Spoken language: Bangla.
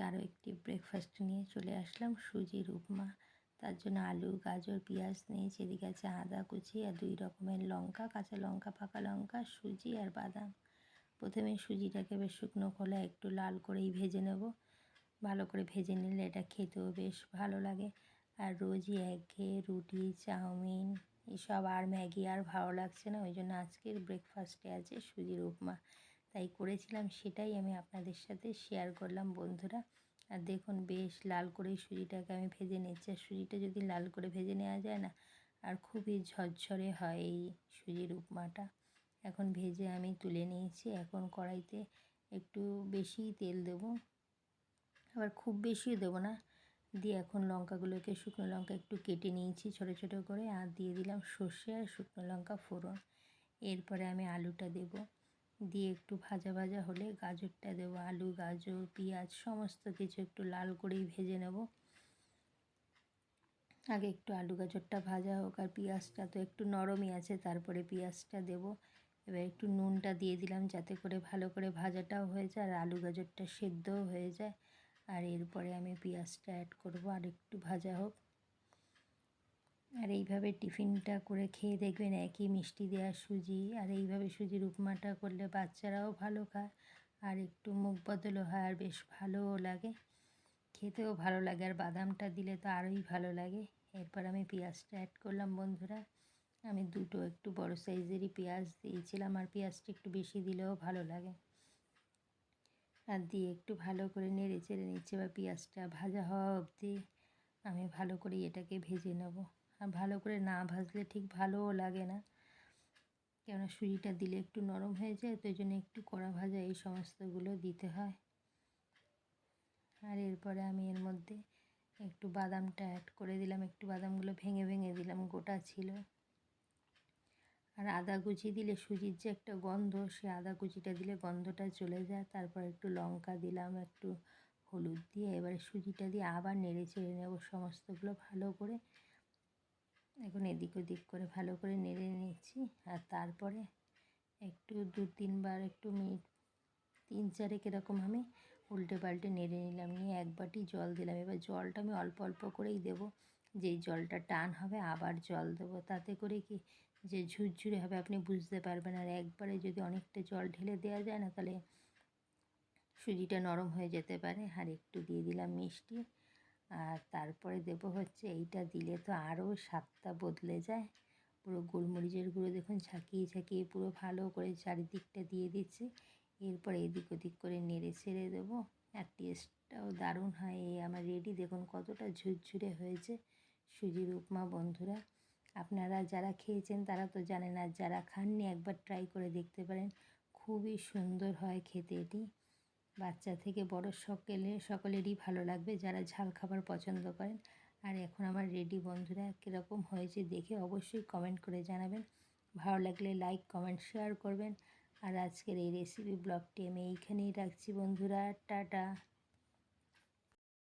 আরও একটি ব্রেকফাস্ট নিয়ে চলে আসলাম। সুজির উপমা তার জন্য আলু, গাজর, পেঁয়াজ নিয়েছি। এদিকে আছে আদা কুচি আর দুই রকমের লঙ্কা, কাঁচা লঙ্কা, পাকা লঙ্কা, সুজি আর বাদাম। প্রথমে সুজিটাকে বেশ শুকনো খোলা একটু লাল করেই ভেজে নেব। ভালো করে ভেজে নিলে এটা খেতেও বেশ ভালো লাগে। আর রোজই একঘেয়ে রুটি, চাউমিন, এসব আর ম্যাগি আর ভালো লাগছে না। ওই জন্য আজকের ব্রেকফাস্টে আছে সুজির উপমা তাই করেছিলাম সেটাই আমি আপনাদের সাথে শেয়ার করলাম, বন্ধুরা। আর দেখুন, বেশ লাল করে সুজিটাকে আমি ভেজে নিচ্ছি। আর সুজিটা যদি লাল করে ভেজে নেওয়া যায় না, আর খুবই ঝরঝরে হয় এই সুজির উপমাটা। এখন ভেজে আমি তুলে নিয়েছি। এখন কড়াইতে একটু বেশি তেল দেব। আবার খুব বেশিও দেবো না। দিয়ে এখন লঙ্কাগুলোকে শুকনো লঙ্কা একটু কেটে নিয়েছি ছোটো ছোটো করে। আর দিয়ে দিলাম সর্ষে আর শুকনো লঙ্কা ফোড়ন। এরপরে আমি আলুটা দেব। দিয়ে একটু ভাজা ভাজা হলে গাজরটা দেবো, আলু, গাজর, পেঁয়াজ, সমস্ত কিছু একটু লাল করেই ভেজে নেব। আগে একটু আলু গাজরটা ভাজা হোক আর পেঁয়াজটা তো একটু নরমই আছে, তারপরে পেঁয়াজটা দেব। এবার একটু নুনটা দিয়ে দিলাম যাতে করে ভালো করে ভাজাটাও হয়ে যায় আর আলু গাজরটা সেদ্ধও হয়ে যায়। আর এরপরে আমি পেঁয়াজটা অ্যাড করব, আর একটু ভাজা হোক। আর এইভাবে টিফিনটা করে খেয়ে দেখবেন একই মিষ্টি দেওয়া সুজি, আর এইভাবে সুজির উপমাটা করলে বাচ্চারাও ভালো খায়, আর একটু মুখ বদলও হয়, আর বেশ ভালোও লাগে। খেতেও ভালো লাগে, আর বাদামটা দিলে তো আরোই ভালো লাগে। এরপর আমি পেঁয়াজটা অ্যাড করলাম বন্ধুরা। আমি দুটো একটু বড় সাইজেরই পেঁয়াজ দিয়েছিলাম, আর পেঁয়াজটা একটু বেশি দিলেও ভালো লাগে। আর দিয়ে একটু ভালো করে নেড়ে চেড়ে নিচ্ছে বা পেঁয়াজটা ভাজা হওয়া অবধি আমি ভালো করে এটাকে ভেজে নেব। ভালো করে না ভাজলে ঠিক ভালোও লাগে না। কেননা সুজিটা দিলে একটু নরম হয়ে যায়, তো জন্য একটু কড়া ভাজা এই সমস্তগুলো দিতে হয়। আর এরপরে আমি এর মধ্যে একটু বাদামটা অ্যাড করে দিলাম, একটু বাদামগুলো ভেঙে ভেঙে দিলাম, গোটা ছিল। আর আদা কুচি দিলে সুজির যে একটা গন্ধ সে আদা কুচিটা দিলে গন্ধটা চলে যায়। তারপর একটু লঙ্কা দিলাম, একটু হলুদ দিয়ে, এবারে সুজিটা দিয়ে আবার নেড়ে চেড়ে নেব সমস্তগুলো ভালো করে। এখন এদিক ওদিক করে ভালো করে নেড়ে নিচ্ছি আর তারপরে একটু দু তিনবার, একটু মিনিট তিন চারেক এরকম আমি উল্টে পাল্টে নেড়ে নিলাম। নিয়ে এক বাটি জল দিলাম। এবার জলটা আমি অল্প অল্প করেই দেবো। যেই জলটা টান হবে আবার জল দেবো। তাতে করে কি যে ঝুরঝুরে হবে আপনি বুঝতে পারবেন। আর একবারে যদি অনেকটা জল ঢেলে দেওয়া যায় না, তাহলে সুজিটা নরম হয়ে যেতে পারে। আর একটু দিয়ে দিলাম মিষ্টি। আর তারপরে দেব হচ্ছে এইটা দিলে তো আরও স্বাদটা বদলে যায়। পুরো গোলমরিচের গুঁড়ো দেখুন ঝাঁকিয়ে ঝাঁকিয়ে পুরো ভালো করে চারিদিকটা দিয়ে দিচ্ছি। এরপর এদিক ওদিক করে নেড়ে ছেড়ে দেবো। আর টেস্টটাও দারুণ হয়। এই আমার রেডি দেখুন কতটা ঝুরঝুরে হয়েছে সুজির উপমা বন্ধুরা। আপনারা যারা খেয়েছেন তারা তো জানেন, আর যারা খাননি একবার ট্রাই করে দেখতে পারেন। খুবই সুন্দর হয় খেতে এটি। বাচ্চা থেকে বড় সকলে, সকলেরই ভালো লাগবে, যারা ঝাল খাবার পছন্দ করেন। আর এখন আমার রেডি বন্ধুরা, কীরকম হয়েছে দেখে অবশ্যই কমেন্ট করে জানাবেন। ভালো লাগলে লাইক কমেন্ট শেয়ার করবেন। আর আজকের এই রেসিপি ব্লগটি আমি এইখানেই রাখছি বন্ধুরা, টাটা।